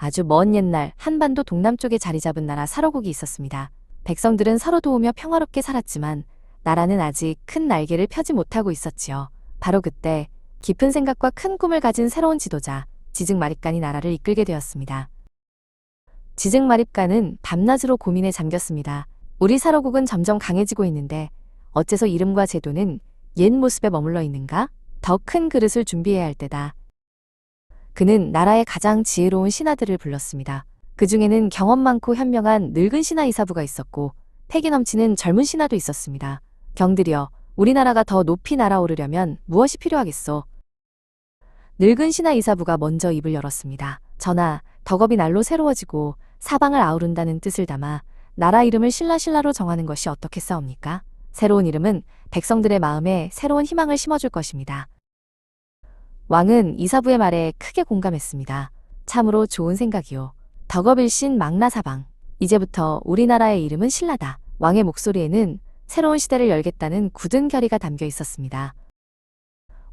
아주 먼 옛날 한반도 동남쪽에 자리 잡은 나라 사로국이 있었습니다. 백성들은 서로 도우며 평화롭게 살았지만 나라는 아직 큰 날개를 펴지 못하고 있었지요. 바로 그때 깊은 생각과 큰 꿈을 가진 새로운 지도자 지증마립간이 나라를 이끌게 되었습니다. 지증마립간은 밤낮으로 고민에 잠겼습니다. 우리 사로국은 점점 강해지고 있는데 어째서 이름과 제도는 옛 모습에 머물러 있는가? 더 큰 그릇을 준비해야 할 때다. 그는 나라의 가장 지혜로운 신하들을 불렀습니다. 그 중에는 경험 많고 현명한 늙은 신하 이사부가 있었고 패기 넘치는 젊은 신하도 있었습니다. 경들이여, 우리나라가 더 높이 날아오르려면 무엇이 필요하겠소? 늙은 신하 이사부가 먼저 입을 열었습니다. 전하, 덕업이 날로 새로워지고 사방을 아우른다는 뜻을 담아 나라 이름을 신라신라로 정하는 것이 어떻겠사옵니까? 새로운 이름은 백성들의 마음에 새로운 희망을 심어줄 것입니다. 왕은 이사부의 말에 크게 공감했습니다. 참으로 좋은 생각이요. 덕업일신 망나사방. 이제부터 우리나라의 이름은 신라다. 왕의 목소리에는 새로운 시대를 열겠다는 굳은 결의가 담겨 있었습니다.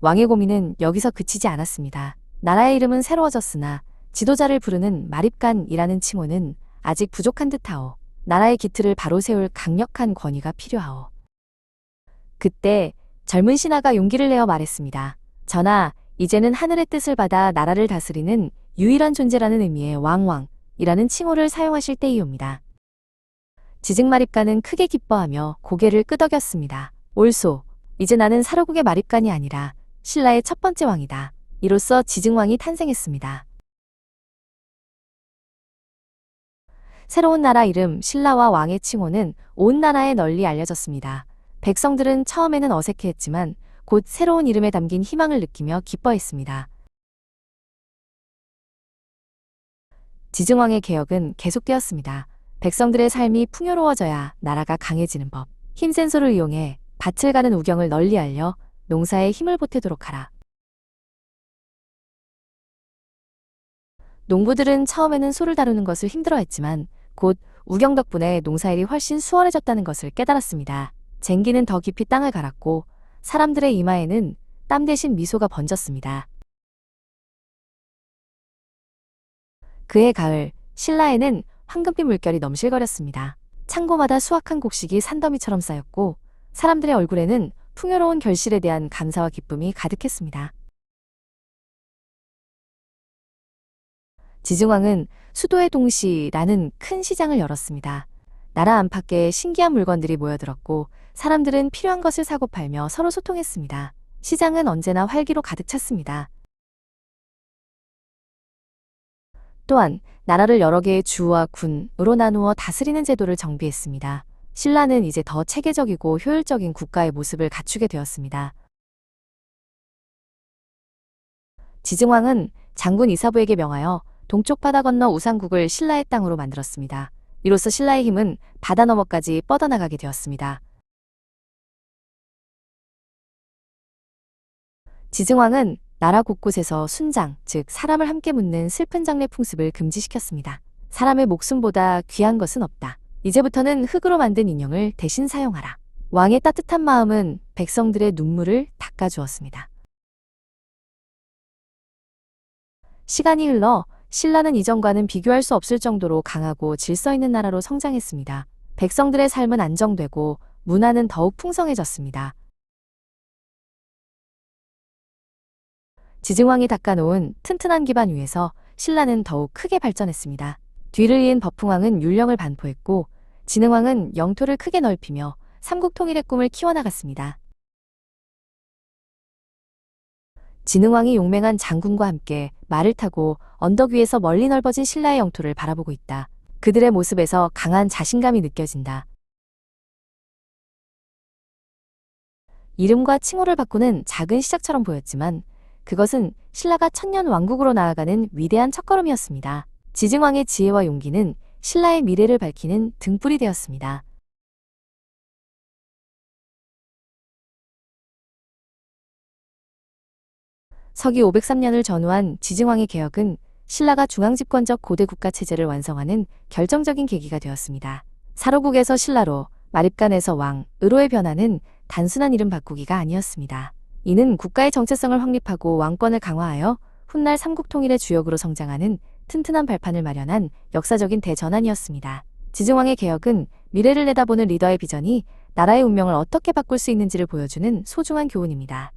왕의 고민은 여기서 그치지 않았습니다. 나라의 이름은 새로워졌으나 지도자를 부르는 마립간이라는 칭호는 아직 부족한 듯하오. 나라의 기틀을 바로 세울 강력한 권위가 필요하오. 그때 젊은 신하가 용기를 내어 말했습니다. 전하, 이제는 하늘의 뜻을 받아 나라를 다스리는 유일한 존재라는 의미의 왕왕이라는 칭호를 사용하실 때이옵니다. 지증 마립간은 크게 기뻐하며 고개를 끄덕였습니다. 옳소. 이제 나는 사로국의 마립간이 아니라 신라의 첫 번째 왕이다. 이로써 지증왕이 탄생했습니다. 새로운 나라 이름 신라와 왕의 칭호는 온 나라에 널리 알려졌습니다. 백성들은 처음에는 어색해했지만 곧 새로운 이름에 담긴 희망을 느끼며 기뻐했습니다. 지증왕의 개혁은 계속되었습니다. 백성들의 삶이 풍요로워져야 나라가 강해지는 법. 힘센소를 이용해 밭을 가는 우경을 널리 알려 농사에 힘을 보태도록 하라. 농부들은 처음에는 소를 다루는 것을 힘들어했지만 곧 우경 덕분에 농사일이 훨씬 수월해졌다는 것을 깨달았습니다. 쟁기는 더 깊이 땅을 갈았고 사람들의 이마에는 땀 대신 미소가 번졌습니다. 그해 가을 신라에는 황금빛 물결이 넘실거렸습니다. 창고마다 수확한 곡식이 산더미처럼 쌓였고 사람들의 얼굴에는 풍요로운 결실에 대한 감사와 기쁨이 가득했습니다. 지증왕은 수도의 동시라는 큰 시장을 열었습니다. 나라 안팎에 신기한 물건들이 모여들었고 사람들은 필요한 것을 사고 팔며 서로 소통했습니다. 시장은 언제나 활기로 가득 찼습니다. 또한 나라를 여러 개의 주와 군으로 나누어 다스리는 제도를 정비했습니다. 신라는 이제 더 체계적이고 효율적인 국가의 모습을 갖추게 되었습니다. 지증왕은 장군 이사부에게 명하여 동쪽 바다 건너 우상국을 신라의 땅으로 만들었습니다. 이로써 신라의 힘은 바다 너머까지 뻗어나가게 되었습니다. 지증왕은 나라 곳곳에서 순장, 즉 사람을 함께 묻는 슬픈 장례 풍습을 금지시켰습니다. 사람의 목숨보다 귀한 것은 없다. 이제부터는 흙으로 만든 인형을 대신 사용하라. 왕의 따뜻한 마음은 백성들의 눈물을 닦아주었습니다. 시간이 흘러 신라는 이전과는 비교할 수 없을 정도로 강하고 질서 있는 나라로 성장했습니다. 백성들의 삶은 안정되고 문화는 더욱 풍성해졌습니다. 지증왕이 닦아놓은 튼튼한 기반 위에서 신라는 더욱 크게 발전했습니다. 뒤를 이은 버풍왕은 율령을 반포했고 진흥왕은 영토를 크게 넓히며 삼국 통일의 꿈을 키워나갔습니다. 진흥왕이 용맹한 장군과 함께 말을 타고 언덕 위에서 멀리 넓어진 신라의 영토를 바라보고 있다. 그들의 모습에서 강한 자신감이 느껴진다. 이름과 칭호를 바꾸는 작은 시작처럼 보였지만 그것은 신라가 천년 왕국으로 나아가는 위대한 첫걸음이었습니다. 지증왕의 지혜와 용기는 신라의 미래를 밝히는 등불이 되었습니다. 서기 503년을 전후한 지증왕의 개혁은 신라가 중앙집권적 고대 국가 체제를 완성하는 결정적인 계기가 되었습니다. 사로국에서 신라로, 마립간에서 왕, 으로의 변화는 단순한 이름 바꾸기가 아니었습니다. 이는 국가의 정체성을 확립하고 왕권을 강화하여 훗날 삼국 통일의 주역으로 성장하는 튼튼한 발판을 마련한 역사적인 대전환이었습니다. 지증왕의 개혁은 미래를 내다보는 리더의 비전이 나라의 운명을 어떻게 바꿀 수 있는지를 보여주는 소중한 교훈입니다.